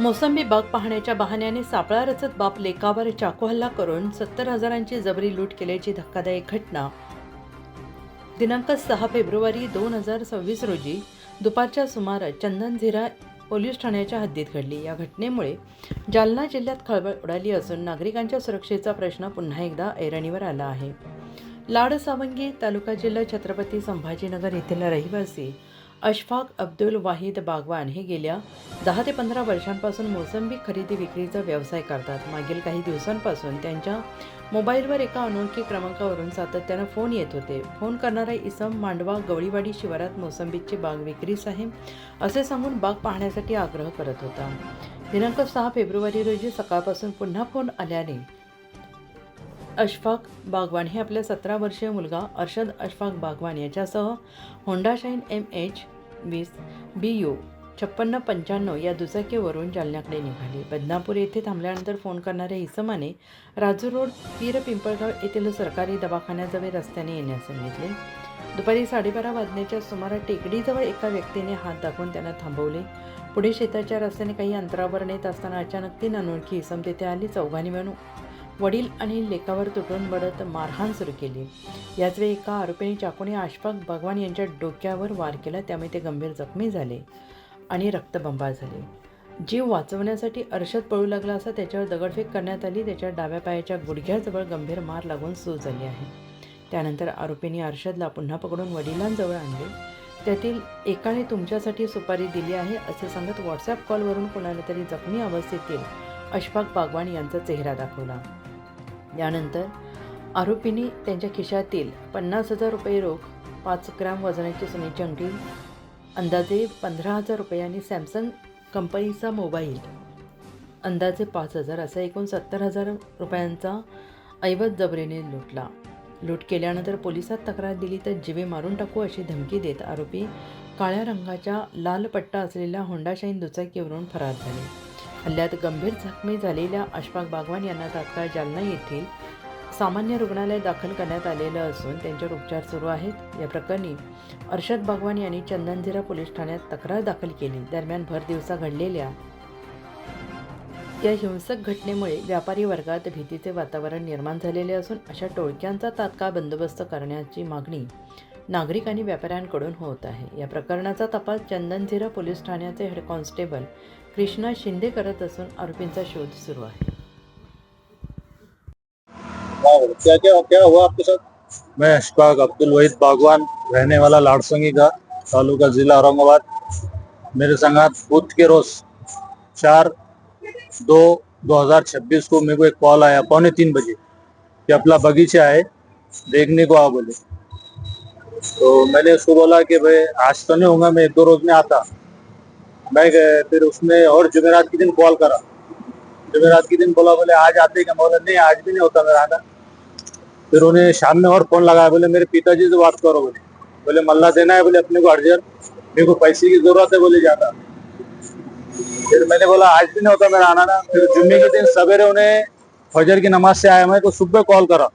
मोसंबी बाग पाहण्याच्या बहाण्याने सापळा रचत बाप लेकावर चाकू हल्ला करून सत्तर हजारांची जबरी लूट केल्याची धक्कादायक घटना. दिनांक सहा फेब्रुवारी दोन हजार सव्वीस रोजी दुपारच्या सुमारास चंदनझिरा पोलीस ठाण्याच्या हद्दीत घडली. या घटनेमुळे जालना जिल्ह्यात खळबळ उडाली असून नागरिकांच्या सुरक्षेचा प्रश्न पुन्हा एकदा ऐरणीवर आला आहे. लाड सावंगी तालुका जिल्हा छत्रपती संभाजीनगर येथील रहिवासी अशफाक अब्दुल वाहिद बागवान हे गेल्या दहा ते पंधरा वर्षांपासून मोसंबी खरेदी विक्रीचा व्यवसाय करतात. मागील काही दिवसांपासून त्यांच्या मोबाईलवर एका अनोळखी क्रमांकावरून सातत्यानं फोन येत होते. फोन करणारा इसम मांडवा गवळीवाडी शिवारात मोसंबीची बाग विक्रीस आहे असे सांगून बाग पाहण्यासाठी आग्रह करत होता. दिनांक सहा फेब्रुवारी रोजी सकाळपासून पुन्हा फोन आल्याने अशफाक बागवान हे आपल्या सतरा वर्षीय मुलगा अर्शद अशफाक बागवान याच्यासह होंडा शाईन एम एच वीस बी यू छप्पन्न पंच्याण्णव या दुचाकीवरून जालन्याकडे निघाले. बदनापूर येथे थांबल्यानंतर फोन करणाऱ्या इसमाने राजूर रोड पीर पिंपळगाव येथील सरकारी दवाखान्याजवळ रस्त्याने येण्यास सांगितले. दुपारी साडेबारा वाजण्याच्या सुमारास टेकडीजवळ एका व्यक्तीने हात दाखवून त्यांना थांबवले. पुढे शेताच्या रस्त्याने काही अंतरावर नेत असताना अचानक तीन अनोळखी इसम तेथे आली. चौघांनी मिळून वडील आणि लेकावर तुटून बडत मारहाण सुरू केली. याचवेळी एका आरोपीने चाकूने आशफाक भगवान यांच्या डोक्यावर वार केला त्यामुळे ते गंभीर जखमी झाले आणि रक्तबंबाळ झाले. जीव वाचवण्यासाठी अर्षद पळू लागला असा त्याच्यावर दगडफेक करण्यात आली. त्याच्या डाव्या पायाच्या गुडघ्याजवळ गंभीर मार लागून सूज झाली आहे. त्यानंतर आरोपींनी अर्षदला पुन्हा पकडून वडिलांजवळ आणले. त्यातील एकाने तुमच्यासाठी सुपारी दिली आहे असे सांगत व्हॉट्सॲप कॉलवरून कोणाला तरी जखमी अवस्थेतील अशफाक बागवान यांचा चेहरा दाखवला. यानंतर आरोपींनी त्यांच्या खिशातील पन्नास हजार रुपये रोख पाच ग्राम वजनाची सोन्याची अंगठी अंदाजे पंधरा हजार रुपये आणि सॅमसंग कंपनीचा मोबाईल अंदाजे पाच हजार असा एकूण सत्तर हजार रुपयांचा ऐवज जबरीने लुटला लूट केल्यानंतर पोलिसात तक्रार दिली तर जीवे मारून टाकू अशी धमकी देत आरोपी काळ्या रंगाच्या लाल पट्टा असलेल्या होंडा शाईन दुचाकीवरून फरार झाले. हल्ल्यात गंभीर जखमी झालेल्या अशफाक बागवान यांना तात्काळ जालना येथील सामान्य रुग्णालयात दाखल करण्यात आलेलं असून त्यांच्यावर उपचार सुरू आहेत. या प्रकरणी अर्षद बागवान यांनी चंदनझिरा पोलीस ठाण्यात तक्रार दाखल केली. दरम्यान भर दिवसा घडलेल्या या हिंसक घटनेमुळे व्यापारी वर्गात भीतीचे वातावरण निर्माण झालेले असून अशा टोळक्यांचा तात्काळ बंदोबस्त करण्याची मागणी नागरिक आणि व्यापाऱ्यांकडून होत आहे. या प्रकरणाचा तपास चंदनझिरा पोलीस ठाण्याचे हेड कॉन्स्टेबल कृष्णा शिंदे करत असून आरोपींचा शोध सुरू आहे. क्या क्या क्या हुआ आपके साथ? मैं अशफाक अब्दुल वहीद बागवान रहने वाला लाड़संगी का तालुका जिला औरंगाबाद। मेरे संगात बुध के रोज चार दो 2026 को मेरे को एक कॉल आया पौने तीन बजे कि अपना बगीचा है देखने को आओ बोले। तो मैंने उसको बोला कि भाई आज तो नहीं होगा मैं एक दो रोज में आता। मैं फिर उसने और जुमेरात के दिन कॉल करा। जुमेरात के दिन बोला, बोले, आज आते क्या? बोला, नहीं, आज भी नहीं होता मेरा आना। फिर उन्हें शाम में और फ़ोन लगाया, बोले, मेरे पिताजी से बात करो, बोले। बोले, मल्ला देना है, बोले, अपने को अर्जेंट मेरे को पैसे की ज़रूरत है, बोले, ज़्यादा। फिर मैंने बोला, आज भी नहीं होता मेरा आना ना। फिर जुम्मे के दिन सवेरे उन्हें फजर की नमाज़ से आया मैं तो सुबह कॉल करा।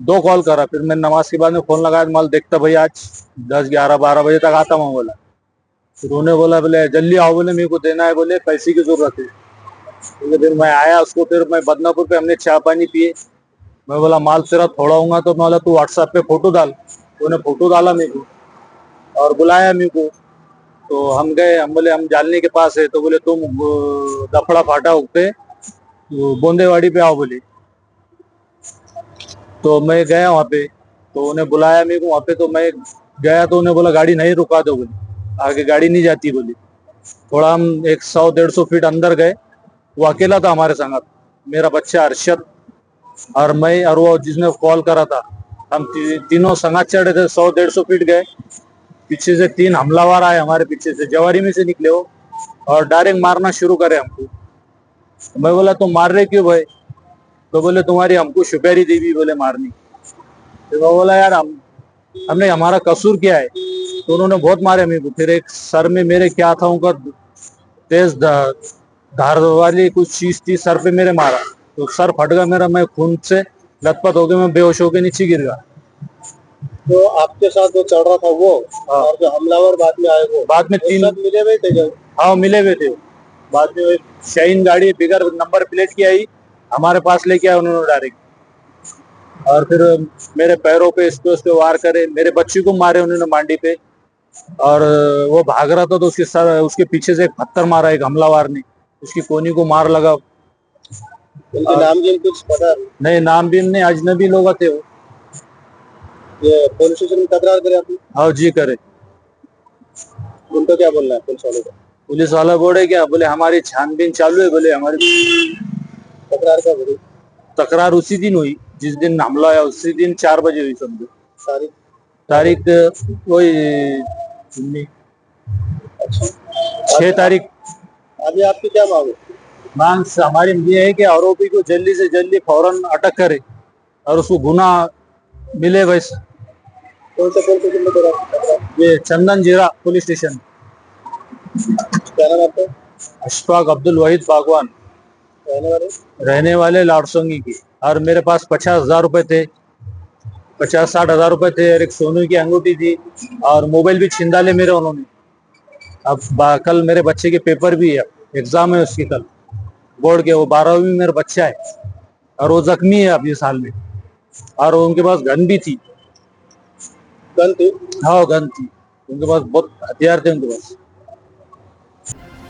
दो कॉल करा। फिर मैंने नमाज़ के बाद में फ़ोन लगाया तो माल देखता भाई आज दस ग्यारह बारह बजे तक आता हूँ, बोला। फिर उन्हें बोला, बोले, जल्दी आओ, बोले, मेरे को देना है, बोले, पैसे की ज़रूरत है। तो फिर मैं आया उसको, फिर मैं बदनापुर पे हमने चाय पानी पिए। मैं बोला, माल तेरा थोड़ा होगा तो मैं बोला, तू व्हाट्सएप पे फ़ोटो डाल। तो उन्हें फ़ोटो डाला मेरे को और बुलाया मेरे को। तो हम गए, हम बोले, हम जालने के पास है तो बोले, तुम दफड़ा फाटा उगते वो बोंदेवाड़ी पे आओ, बोले। तो मैं गया वहाँ पे तो उन्हें बुलाया मेरे को वहाँ पे तो मैं गया तो उन्हें बोला, गाड़ी नहीं रुका दो, बोले। आगे गाड़ी नहीं जाती बोली। थोड़ा हम एक सौ डेढ़ सौ फीट अंदर गए। वो अकेला था हमारे संग मेरा बच्चा अरशद और मैं और वो जिसने कॉल करा था। हम ती, तीनों संगात चढ़े थे सौ डेढ़ सौ फीट गए। पीछे से तीन हमलावर आए हमारे पीछे से। जवारी में से निकले वो और डायरेक्ट मारना शुरू करे हमको। मैं बोला तुम मार रहे क्यों भाई? तो बोले तुम्हारी हमको सुपेरी देवी बोले मारनी तो बोला यार हम हमने हमारा कसूर क्या है। तो उन्होंने बहुत मारे मेरे को फिर एक सर में मेरे क्या था उनका तेज धार वाली कुछ चीज़ थी सर पे मेरे मारा। तो सर फट गया मेरा मैं खून से लथपथ हो गया मैं बेहोश होकर नीचे गिर गया। तो आपके साथ जो चढ़ रहा था वो हाँ। और जो हमलावर बाद में आए वो बाद में तीन मिले हुए थे जब हाँ मिले हुए थे। बाद में वो शाइन गाड़ी बिगर नंबर प्लेट की आई। हमारे पास लेके आए उन्होंने डायरेक्ट। और फिर मेरे पैरों पे इस पे उस पे वार करे मेरे बच्ची को मारे उन्होंने मांडी पे। और वो भाग रहा था तो उसके सर उसके पीछे से एक पत्थर मारा एक हमलावर ने उसकी कोनी को मार लगा। उनके नाम की कुछ पता? नहीं नाम भी नहीं अजनबी लोग थे वो। ये पुलिस स्टेशन में तकरार करे आपने? हाँ जी करे। उनको क्या बोलना है पुलिस वालों को? पुलिस वाला बोले क्या बोले हमारी छानबीन चालू है बोले हमारी तकरार का बोली तकरार उसी दिन हुई। जिस दिन हमला आया उसी दिन चार बजे हुई समझो। सारी तारीख वही छह तारीख। अभी आपकी क्या मांग है? मांग से हमारी ये है कि आरोपी को जल्दी से जल्दी फौरन अटक करे और उसको गुना मिले वैसे कौन से में तकरार ये चंदन जीरा पुलिस स्टेशन। क्या नाम आपका? अशफाक अब्दुल वहीद बागवान। रहने वाले रहने वाले लाड़सोंगी की। और मेरे पास पचास हज़ार रुपए थे। पचास साठ हज़ार रुपए थे और एक सोनू की अंगूठी थी और मोबाइल भी छिंदा ले मेरे उन्होंने। अब कल मेरे बच्चे के पेपर भी है। एग्ज़ाम है उसकी कल। बोर्ड के वो बारहवीं मेरा बच्चा है। और वो जख्मी है अभी साल में। और उनके पास गन भी थी। गन थी? हाँ गन थी। उनके पास बहुत हथियार थे उनके पास।